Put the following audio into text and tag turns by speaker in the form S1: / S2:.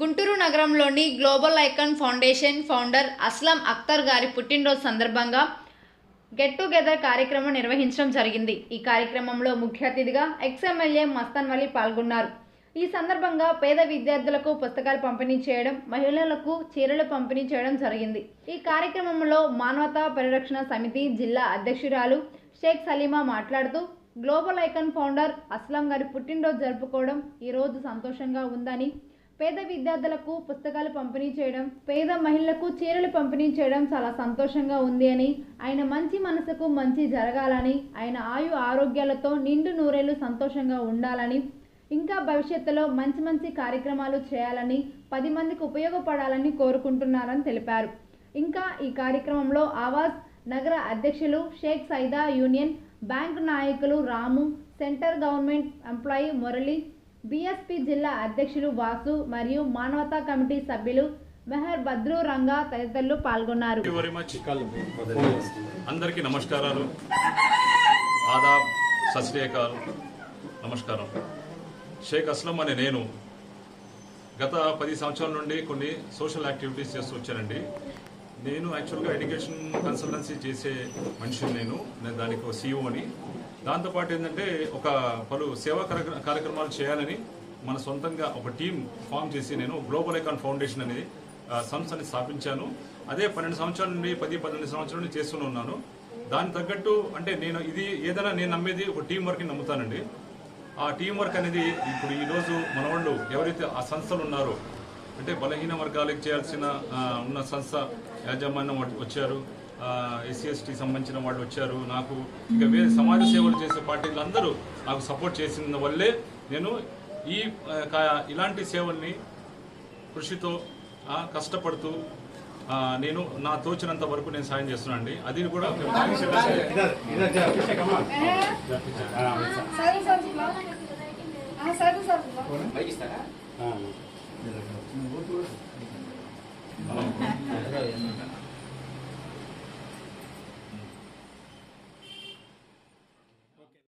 S1: గుంటూరు నగరంలోని Global Icon Foundation founder Aslam Akhtar గారి పుట్టినరోజు సందర్భంగా గెట్ టుగెదర్ కార్యక్రమం నిర్వహించడం జరిగింది. ఈ కార్యక్రమంలో ముఖ్య అతిథిగా ఎక్స్ఎమ్మెల్యే మస్తాన్ వలి పాల్గొన్నారు. ఈ సందర్భంగా పేద విద్యార్థులకు పుస్తకాలు పంపిణీ చేయడం మహిళలకు చీరలు పంపిణీ చేయడం జరిగింది. ఈ కార్యక్రమంలో మానవతా పరిరక్షణ సమితి జిల్లా అధ్యక్షురాలు షేక్ సలీమా మాట్లాడుతూ గ్లోబల్ ఐకాన్ ఫౌండర్ అస్లాం గారి పుట్టినరోజు జరుపుకోవడం ఈరోజు సంతోషంగా ఉందని పేద విద్యార్థులకు పుస్తకాలు పంపిణీ చేయడం పేద మహిళలకు చీరలు పంపిణీ చేయడం చాలా సంతోషంగా ఉంది అని ఆయన మంచి మనసుకు మంచి జరగాలని ఆయన ఆయు ఆరోగ్యాలతో నిండు నూరేళ్ళు సంతోషంగా ఉండాలని ఇంకా భవిష్యత్తులో మంచి మంచి కార్యక్రమాలు చేయాలని పది మందికి ఉపయోగపడాలని కోరుకుంటున్నారని తెలిపారు. ఇంకా ఈ కార్యక్రమంలో ఆవాజ్ నగర అధ్యక్షులు షేక్ సైదా యూనియన్ బ్యాంకు నాయకులు Ramu centre government employee Murali BSP జిల్లా అధ్యక్షులు వాసు మరియు మానవతా కమిటీ సభ్యులు మెహర్ బద్రు రంగా తదితరులు పాల్గొన్నారు.
S2: అందరికీ నమస్కారాలు. ఆదాబ్ సశ్రీకాల్ నమస్కారం. షేక్ అస్లం అనే నేను గత పది సంవత్సరాల నుండి కొన్ని సోషల్ యాక్టివిటీస్ చేస్తూ వచ్చానండి. నేను యాక్చువల్గా ఎడ్యుకేషన్ కన్సల్టెన్సీ చేసే మనిషిని నేను నేను దానికి ఒక సీఈఓ అని దాంతోపాటు ఏంటంటే ఒక పలు సేవా కార్యక్ర- కార్యక్రమాలు చేయాలని మన సొంతంగా ఒక టీం ఫామ్ చేసి నేను గ్లోబల్ ఐకాన్ ఫౌండేషన్ అనేది సంస్థని స్థాపించాను. అదే పన్నెండు సంవత్సరాల నుండి పది పన్నెండు సంవత్సరాల నుండి చేస్తూనే ఉన్నాను. దానికి తగ్గట్టు అంటే నేను ఇది ఏదైనా నేను నమ్మేది ఒక టీం వర్క్ని నమ్ముతానండి. ఆ టీం వర్క్ అనేది ఇప్పుడు ఈరోజు మన వాళ్ళు ఎవరైతే ఆ సంస్థలు ఉన్నారో అంటే బలహీన వర్గాలకు చేయాల్సిన ఉన్న సంస్థ యాజమాన్యం వచ్చారు ఎస్సీ ఎస్టీ సంబంధించిన వాళ్ళు వచ్చారు నాకు ఇంకా వేరే సమాజ సేవలు చేసే పార్టీలు అందరూ నాకు సపోర్ట్ చేసిన వల్లే నేను ఈ కా- ఇలాంటి సేవల్ని కృషితో కష్టపడుతూ నేను నా తోచినంత వరకు నేను సాయం చేస్తున్నాను అండి అది కూడా
S3: సరే సార్ సార్